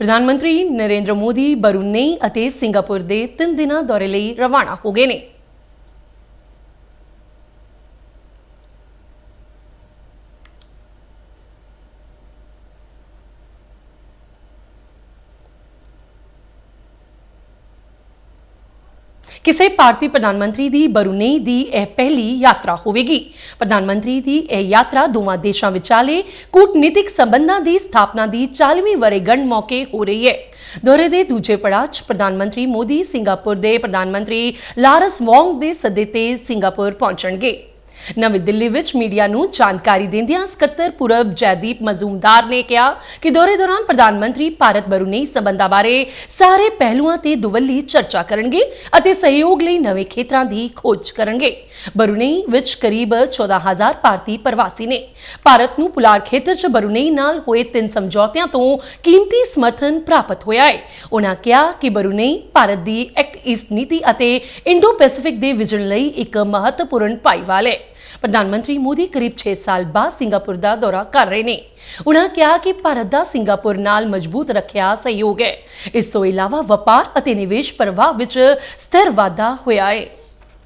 ਪ੍ਰਧਾਨ ਮੰਤਰੀ ਨਰਿੰਦਰ ਮੋਦੀ, ਬਰੂਨੇਈ ਅਤੇ ਸਿੰਗਾਪੁਰ ਦੇ 3 ਦਿਨਾਂ ਦੌਰੇ ਲਈ ਰਵਾਨਾ ਹੋ ਗਏ ਨੇ। ਕਿਸੇ ਭਾਰਤੀ ਪ੍ਰਧਾਨ ਮੰਤਰੀ ਦੀ ਬਰੂਨੇਈ ਦੀ ਇਹ ਪਹਿਲੀ ਯਾਤਰਾ ਹੋਵੇਗੀ। ਪ੍ਰਧਾਨ ਮੰਤਰੀ ਦੀ ਇਹ ਯਾਤਰਾ ਦੋਵਾਂ ਦੇਸ਼ਾਂ ਵਿਚਾਲੇ ਕੂਟਨੀਤਿਕ ਸੰਬੰਧਾਂ ਦੀ ਸਥਾਪਨਾ ਦੀ 40ਵੀਂ ਵਰੇਗੰਢ ਮੌਕੇ ਹੋ ਰਹੀ ਹੈ। ਦੌਰੇ ਦੇ ਦੂਜੇ ਪੜਾਅ 'ਚ ਪ੍ਰਧਾਨ ਮੰਤਰੀ ਮੋਦੀ, ਸਿੰਗਾਪੁਰ ਦੇ ਪ੍ਰਧਾਨ ਮੰਤਰੀ ਲਾਰਸ ਵੋਂਗ ਦੇ ਸੱਦੇ ਤੇ ਸਿੰਗਾਪੁਰ ਪਹੁੰਚਣਗੇ। ਨਵੀਂ ਦਿੱਲੀ ਵਿੱਚ ਮੀਡੀਆ ਨੂੰ ਜਾਣਕਾਰੀ ਦਿੰਦਿਆਂ ਸਕੱਤਰ ਪੁਰਬ ਜੈਦੀਪ ਮਜ਼ੂਮਦਾਰ ਨੇ ਕਿਹਾ ਕਿ ਦੌਰੇ ਦੌਰਾਨ ਪ੍ਰਧਾਨ ਮੰਤਰੀ ਭਾਰਤ ਬਰੂਨੇਈ ਸਬੰਧਾਂ ਬਾਰੇ ਸਾਰੇ ਪਹਿਲੂਆਂ ਤੇ ਦੁਵੱਲੀ ਚਰਚਾ ਕਰਨਗੇ ਅਤੇ ਸਹਿਯੋਗ ਲਈ ਨਵੇਂ ਖੇਤਰਾਂ ਦੀ ਖੋਜ ਕਰਨਗੇ। ਬਰੂਨੇਈ ਵਿੱਚ ਕਰੀਬ 14000 ਭਾਰਤੀ ਪ੍ਰਵਾਸੀ ਨੇ। ਭਾਰਤ ਨੂੰ ਪੁਲਾੜ ਖੇਤਰ 'ਚ ਬਰੂਨੇਈ ਨਾਲ ਹੋਏ ਤਿੰਨ ਸਮਝੌਤਿਆਂ ਤੋਂ ਕੀਮਤੀ ਸਮਰਥਨ ਪ੍ਰਾਪਤ ਹੋਇਆ ਹੈ ਉਹਨਾਂ ਕਿਹਾ ਕਿ ਬਰੂਨੇਈ ਭਾਰਤ ਦੀ ਐਕਟ ਈਸਟ ਨੀਤੀ ਅਤੇ ਇੰਡੋ ਪੈਸੀਫਿਕ ਦੇ ਵਿਜ਼ਨ ਲਈ ਇੱਕ ਮਹੱਤਵਪੂਰਨ ਭਾਈਵਾਲ ਹੈ ਪ੍ਰਧਾਨ ਮੰਤਰੀ ਮੋਦੀ ਕਰੀਬ 6 ਸਾਲ ਬਾਅਦ ਸਿੰਗਾਪੁਰ ਦਾ ਦੌਰਾ ਕਰ ਰਹੇ ਨੇ। ਉਹਨਾਂ ਕਿਹਾ ਕਿ ਭਾਰਤ ਦਾ ਸਿੰਗਾਪੁਰ ਨਾਲ ਮਜ਼ਬੂਤ ਰੱਖਿਆ ਸਹਿਯੋਗ ਹੈ। ਇਸ ਤੋਂ ਇਲਾਵਾ ਵਪਾਰ ਅਤੇ ਨਿਵੇਸ਼ ਪ੍ਰਵਾਹ ਵਿੱਚ ਸਥਿਰ ਵਾਧਾ ਹੋਇਆ ਹੈ